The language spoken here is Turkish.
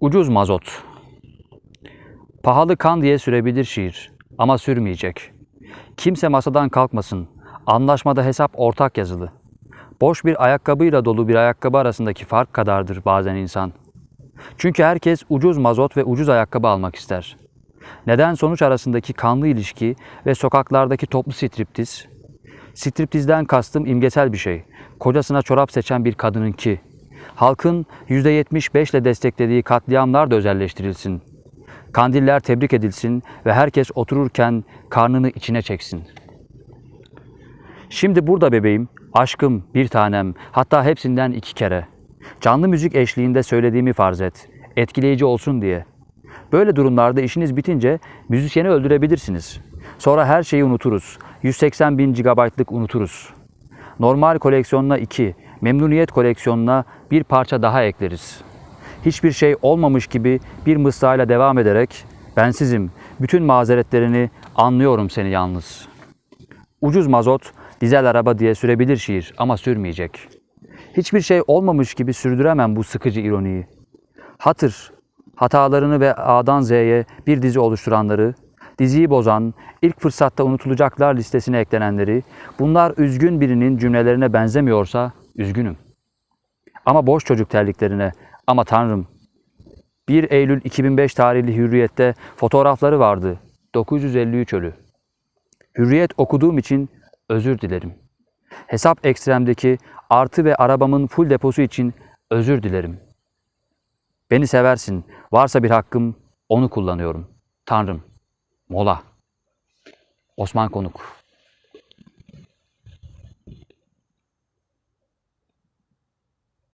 Ucuz mazot. Pahalı kan diye sürebilir şiir ama sürmeyecek. Kimse masadan kalkmasın. Anlaşmada hesap ortak yazılı. Boş bir ayakkabıyla dolu bir ayakkabı arasındaki fark kadardır bazen insan. Çünkü herkes ucuz mazot ve ucuz ayakkabı almak ister. Neden sonuç arasındaki kanlı ilişki ve sokaklardaki toplu striptiz? Striptizden kastım imgesel bir şey. Kocasına çorap seçen bir kadınınki. Halkın %75 ile desteklediği katliamlar da özelleştirilsin. Kandiller tebrik edilsin ve herkes otururken karnını içine çeksin. Şimdi burada bebeğim, aşkım, bir tanem, hatta hepsinden iki kere. Canlı müzik eşliğinde söylediğimi farz et. Etkileyici olsun diye. Böyle durumlarda işiniz bitince müzisyeni öldürebilirsiniz. Sonra her şeyi unuturuz. 180 bin GB'lık unuturuz. Normal koleksiyonuna 2, memnuniyet koleksiyonuna bir parça daha ekleriz. Hiçbir şey olmamış gibi bir mısrayla devam ederek bensizim, bütün mazeretlerini anlıyorum seni yalnız. Ucuz mazot, dizel araba diye sürebilir şiir ama sürmeyecek. Hiçbir şey olmamış gibi sürdüremem bu sıkıcı ironiyi. Hatır, hatalarını ve A'dan Z'ye bir dizi oluşturanları, diziyi bozan, ilk fırsatta unutulacaklar listesine eklenenleri, bunlar üzgün birinin cümlelerine benzemiyorsa üzgünüm. Ama boş çocuk terliklerine, ama Tanrım. 1 Eylül 2005 tarihli Hürriyet'te fotoğrafları vardı. 953 ölü. Hürriyet okuduğum için özür dilerim. Hesap ekstremdeki artı ve arabamın full deposu için özür dilerim. Beni seversin. Varsa bir hakkım onu kullanıyorum. Tanrım. Mola. Osman Konuk.